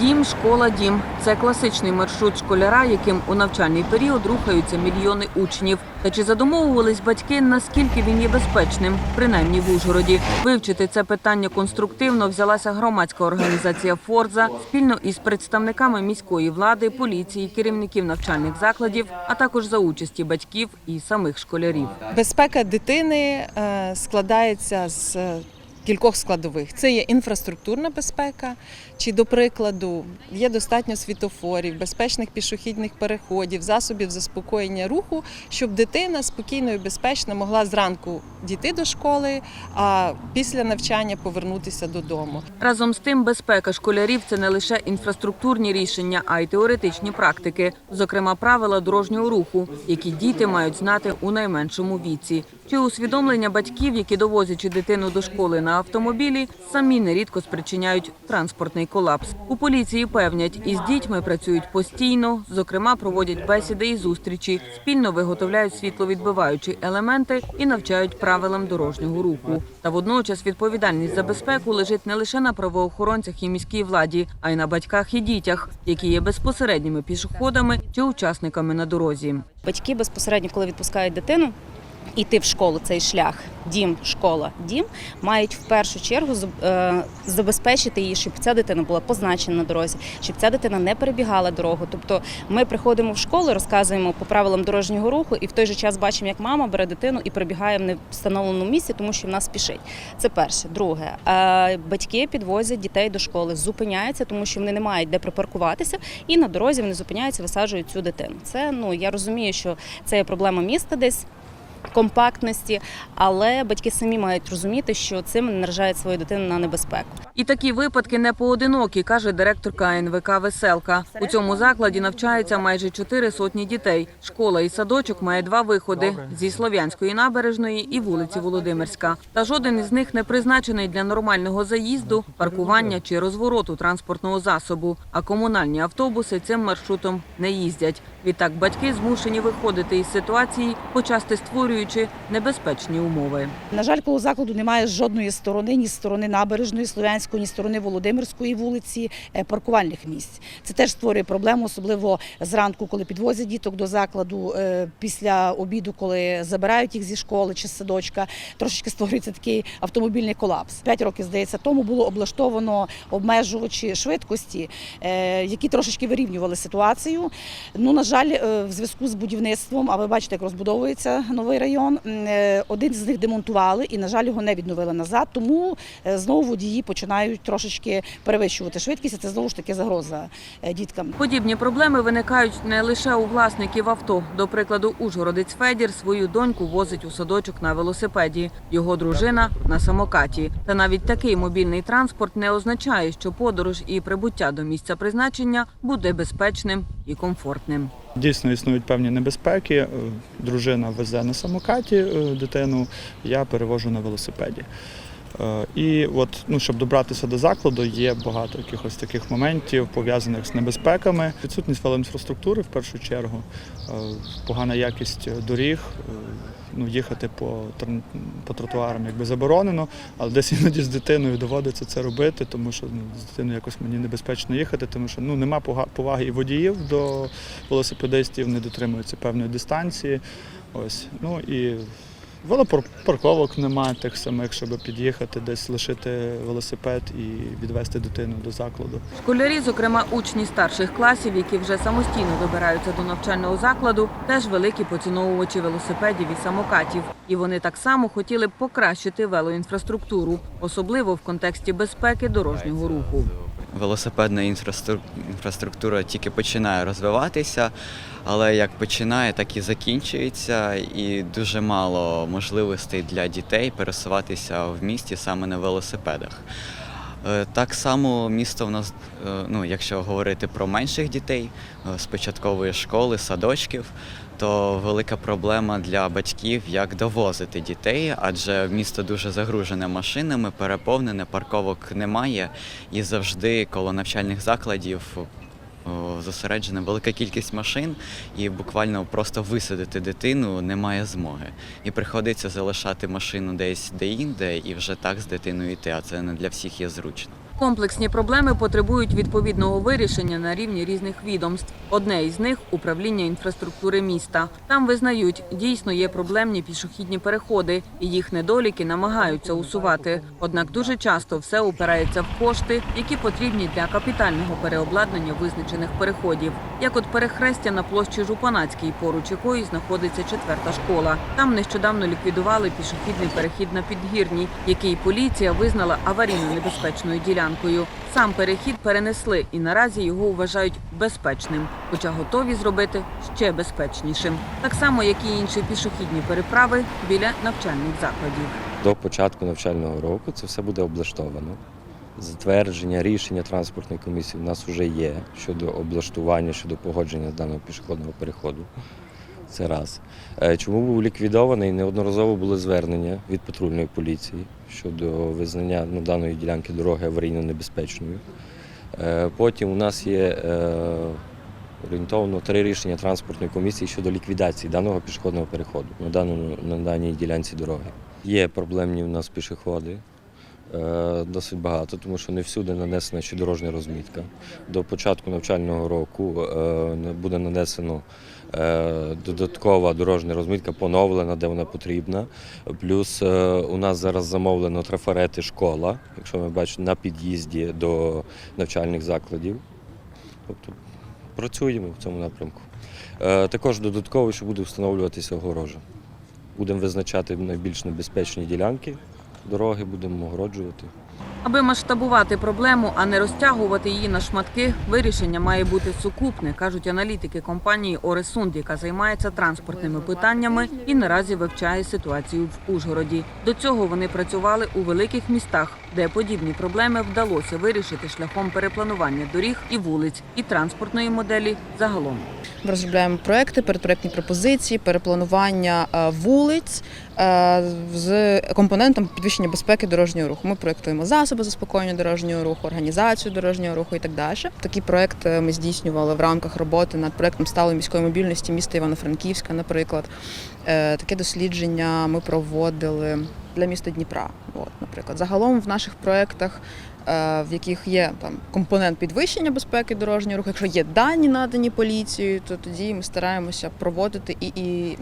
Дім, школа, дім це класичний маршрут школяра, яким у навчальний період рухаються мільйони учнів. Та чи задумовувались батьки, наскільки він є безпечним, принаймні в Ужгороді? Вивчити це питання конструктивно взялася громадська організація Форза спільно із представниками міської влади, поліції, керівників навчальних закладів, а також за участі батьків і самих школярів. Безпека дитини е, складається з е, кількох складових. Це є інфраструктурна безпека, чи, до прикладу, є достатньо світофорів, безпечних пішохідних переходів, засобів заспокоєння руху, щоб дитина спокійно і безпечно могла зранку дійти до школи, а після навчання повернутися додому. Разом з тим, безпека школярів це не лише інфраструктурні рішення, а й теоретичні практики, зокрема правила дорожнього руху, які діти мають знати у найменшому віці. Чи усвідомлення батьків, які довозячи дитину до школи на автомобілі, самі нерідко спричиняють транспортний колапс. У поліції певнять, із дітьми працюють постійно, зокрема проводять бесіди і зустрічі, спільно виготовляють світловідбиваючі елементи і навчають правилам дорожнього руху. Та водночас відповідальність за безпеку лежить не лише на правоохоронцях і міській владі, а й на батьках і дітях, які є безпосередніми пішоходами чи учасниками на дорозі. Батьки безпосередньо, коли відпускають дитину. Іти в школу цей шлях, дім, школа, дім, мають в першу чергу е, забезпечити її, щоб ця дитина була позначена на дорозі, щоб ця дитина не перебігала дорогу. Тобто ми приходимо в школу, розказуємо по правилам дорожнього руху, і в той же час бачимо, як мама бере дитину і прибігає в невстановленому місці, тому що в нас спішить. Це перше. Друге, е, батьки підвозять дітей до школи, зупиняються, тому що вони не мають де припаркуватися, і на дорозі вони зупиняються, висаджують цю дитину. Це ну я розумію, що це є проблема міста десь. Компактності, але батьки самі мають розуміти, що цим наражають свою дитину на небезпеку. І такі випадки не поодинокі, каже директорка НВК Веселка. У цьому закладі навчаються майже чотири сотні дітей. Школа і садочок має два виходи зі Слов'янської набережної і вулиці Володимирська. Та жоден із них не призначений для нормального заїзду, паркування чи розвороту транспортного засобу. А комунальні автобуси цим маршрутом не їздять. Відтак батьки змушені виходити із ситуації, почасти створюючи небезпечні умови. На жаль, коло закладу немає жодної сторони, ні сторони набережної Слов'янської, ні сторони Володимирської вулиці е, паркувальних місць. Це теж створює проблему, особливо зранку, коли підвозять діток до закладу, е, після обіду, коли забирають їх зі школи чи з садочка. Трошечки створюється такий автомобільний колапс. П'ять років здається, тому було облаштовано обмежувачі швидкості, е, які трошечки вирівнювали ситуацію. Ну на жаль, е, в зв'язку з будівництвом, а ви бачите, як розбудовується новий район. е, Один з них демонтували і, на жаль, його не відновили назад. Тому е, знову водії починають трошечки перевищувати швидкість. Це знову ж таки загроза діткам. Подібні проблеми виникають не лише у власників авто. До прикладу, Ужгородець Федір свою доньку возить у садочок на велосипеді, його дружина на самокаті. Та навіть такий мобільний транспорт не означає, що подорож і прибуття до місця призначення буде безпечним і комфортним. Дійсно існують певні небезпеки. Е, Дружина везе на самокаті е, дитину, я перевожу на велосипеді. Е, І от, ну, щоб добратися до закладу, є багато якихось таких моментів, пов'язаних з небезпеками. Відсутність велоінфраструктури в першу чергу, е, погана якість доріг. е, Ну, їхати по, по тротуарам якби заборонено, але десь іноді з дитиною доводиться це робити, тому що ну, з дитиною якось мені небезпечно їхати, тому що ну, нема поваги і водіїв до велосипедистів, не дотримуються певної дистанції. Ось. Ну і велопарковок немає тих самих, щоб під'їхати, десь лишити велосипед і відвести дитину до закладу. Школярі, зокрема учні старших класів, які вже самостійно добираються до навчального закладу, теж великі поціновувачі велосипедів і самокатів. І вони так само хотіли б покращити велоінфраструктуру, особливо в контексті безпеки дорожнього руху. Велосипедна інфраструк- інфраструктура тільки починає розвиватися, але як починає, так і закінчується, і дуже мало можливостей для дітей пересуватися в місті саме на велосипедах. Е, Так само місто в нас, е, ну якщо говорити про менших дітей е, з початкової школи, садочків, то велика проблема для батьків, як довозити дітей, адже місто дуже загружене машинами, переповнене, парковок немає, і завжди коло навчальних закладів зосереджена велика кількість машин, і буквально просто висадити дитину немає змоги. І приходиться залишати машину десь де-інде, і вже так з дитиною йти, а це не для всіх є зручно. Комплексні проблеми потребують відповідного вирішення на рівні різних відомств. Одне із них управління інфраструктури міста. Там визнають, дійсно є проблемні пішохідні переходи, і їх недоліки намагаються усувати. Однак дуже часто все упирається в кошти, які потрібні для капітального переобладнання визначених переходів, як от перехрестя на площі Жупанацькій, поруч якої знаходиться четверта школа. Там нещодавно ліквідували пішохідний перехід на підгірній, який поліція визнала аварійно небезпечною ділянкою. Сам перехід перенесли і наразі його вважають безпечним, хоча готові зробити ще безпечнішим, так само як і інші пішохідні переправи біля навчальних закладів. До початку навчального року це все буде облаштовано. Затвердження рішення транспортної комісії в нас вже є щодо облаштування, щодо погодження з даного пішохідного переходу. Це раз. Е, Чому був ліквідований? Неодноразово були звернення від патрульної поліції щодо визнання ну, даної ділянки дороги аварійно небезпечною. Е, Потім у нас є е, орієнтовно три рішення транспортної комісії щодо ліквідації даного пішохідного переходу на, даному, на даній ділянці дороги. Є проблемні у нас пішоходи. Е, Досить багато, тому що не всюди нанесена ще дорожня розмітка. До початку навчального року е, буде нанесено е, додаткова дорожня розмітка, поновлена, де вона потрібна. Плюс у нас зараз замовлено трафарети школа, якщо ми бачимо, на під'їзді до навчальних закладів. Тобто працюємо в цьому напрямку. Також додатково, що буде встановлюватися огорожа. Будемо визначати найбільш небезпечні ділянки дороги, будемо огороджувати. Аби масштабувати проблему, а не розтягувати її на шматки, вирішення має бути сукупне, кажуть аналітики компанії Оресунд, яка займається транспортними питаннями і наразі вивчає ситуацію в Ужгороді. До цього вони працювали у великих містах, де подібні проблеми вдалося вирішити шляхом перепланування доріг і вулиць і транспортної моделі загалом. Ми розробляємо проекти, передпроектні пропозиції, перепланування е, вулиць з компонентом підвищення безпеки дорожнього руху. Ми проектуємо засоби заспокоєння дорожнього руху, організацію дорожнього руху і так далі. Такий проект е, ми здійснювали в рамках роботи над проектом сталої міської мобільності міста Івано-Франківська, наприклад. Е, Таке дослідження ми проводили для міста Дніпра. От, наприклад, загалом в наших проектах е, в яких є там компонент підвищення безпеки дорожнього руху. Якщо є дані надані поліцією, то тоді ми стараємося проводити і, і е,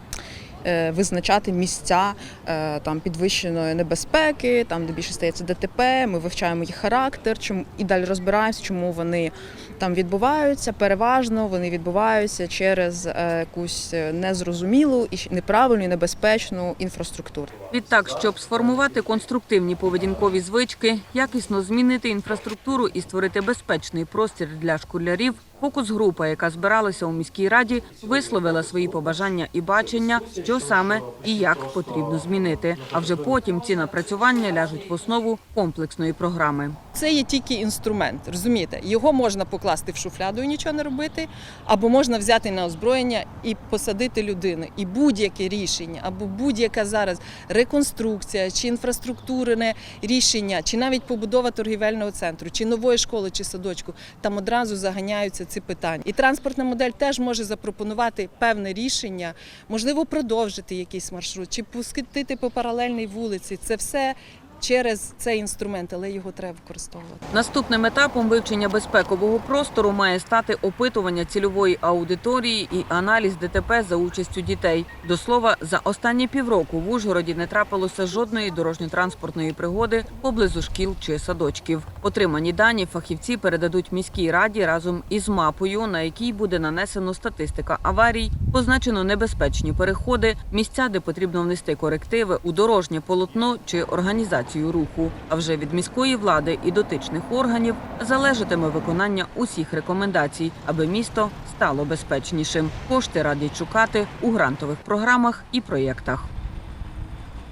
визначати місця е, там підвищеної небезпеки, там де більше стається ДТП. Ми вивчаємо їх характер, чому і далі розбираємося, чому вони там відбуваються. Переважно вони відбуваються через е, якусь е, незрозумілу і неправильну і небезпечну інфраструктуру. Відтак, щоб сформувати конструктивні поведінкові звички, якісно змінити інфраструктуру і створити безпечний простір для школярів, фокус-група, яка збиралася у міській раді, висловила свої побажання і бачення, що саме і як потрібно змінити. А вже потім ці напрацювання ляжуть в основу комплексної програми. Це є тільки інструмент, розумієте? Його можна покласти в шуфляду і нічого не робити, або можна взяти на озброєння і посадити людину. І будь-яке рішення, або будь-яка зараз реконструкція, чи інфраструктурне рішення, чи навіть побудова торгівельного центру, чи нової школи, чи садочку, там одразу заганяються ці питання. І транспортна модель теж може запропонувати певне рішення, можливо, продовжити якийсь маршрут, чи пустити по паралельній вулиці. Це все через цей інструмент, але його треба використовувати. Наступним етапом вивчення безпекового простору має стати опитування цільової аудиторії і аналіз ДТП за участю дітей. До слова, за останні півроку в Ужгороді не трапилося жодної дорожньо-транспортної пригоди поблизу шкіл чи садочків. Отримані дані фахівці передадуть міській раді разом із мапою, на якій буде нанесено статистика аварій, позначено небезпечні переходи, місця, де потрібно внести корективи у дорожнє полотно чи організацію руху. А вже від міської влади і дотичних органів залежатиме виконання усіх рекомендацій, аби місто стало безпечнішим. Кошти радять шукати у грантових програмах і проєктах.